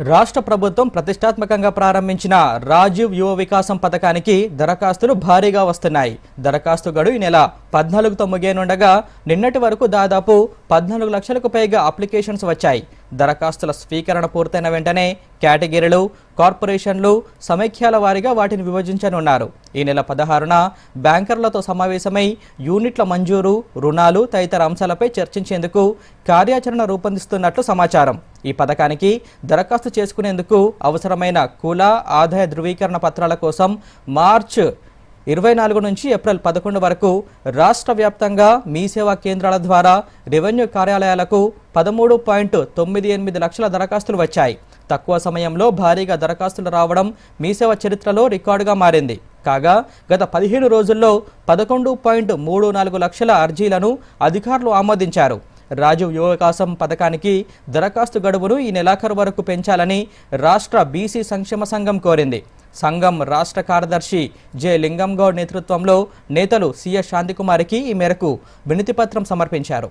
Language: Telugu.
రాష్ట్ర ప్రభుత్వం ప్రతిష్టాత్మకంగా ప్రారంభించిన రాజీవ్ యువ వికాసం పథకానికి దరఖాస్తులు భారీగా వస్తున్నాయి. దరఖాస్తు గడువు ఈ నెల పద్నాలుగుతో ముగియనుండగా నిన్నటి వరకు దాదాపు పద్నాలుగు లక్షలకు పైగా అప్లికేషన్స్ వచ్చాయి. దరఖాస్తుల స్వీకరణ పూర్తయిన వెంటనే కేటగిరీలు కార్పొరేషన్లు సమైక్యాల వారీగా వాటిని విభజించనున్నారు. ఈ నెల పదహారున బ్యాంకర్లతో సమావేశమై యూనిట్ల మంజూరు రుణాలు తదితర అంశాలపై చర్చించేందుకు కార్యాచరణ రూపొందిస్తున్నట్లు సమాచారం. ఈ పథకానికి దరఖాస్తు చేసుకునేందుకు అవసరమైన కుల ఆదాయ ధృవీకరణ పత్రాల కోసం మార్చ్ ఇరవై నాలుగు నుంచి ఏప్రిల్ పదకొండు వరకు రాష్ట్ర వ్యాప్తంగా మీ సేవా కేంద్రాల ద్వారా రెవెన్యూ కార్యాలయాలకు పదమూడు పాయింట్ తొమ్మిది ఎనిమిది లక్షల దరఖాస్తులు వచ్చాయి. తక్కువ సమయంలో భారీగా దరఖాస్తులు రావడం మీ సేవ చరిత్రలో రికార్డుగా మారింది. కాగా గత పదిహేను రోజుల్లో పదకొండు పాయింట్ మూడు నాలుగు లక్షల అర్జీలను అధికారులు ఆమోదించారు. రాజీవ్ యువకాశం పథకానికి దరఖాస్తు గడువును ఈ నెలాఖరు వరకు పెంచాలని రాష్ట్ర బీసీ సంక్షేమ సంఘం కోరింది. సంఘం రాష్ట్ర కార్యదర్శి జె లింగంగౌడ్ నేతృత్వంలో నేతలు సిఎస్ శాంతికుమారికి ఈ మేరకు వినతిపత్రం సమర్పించారు.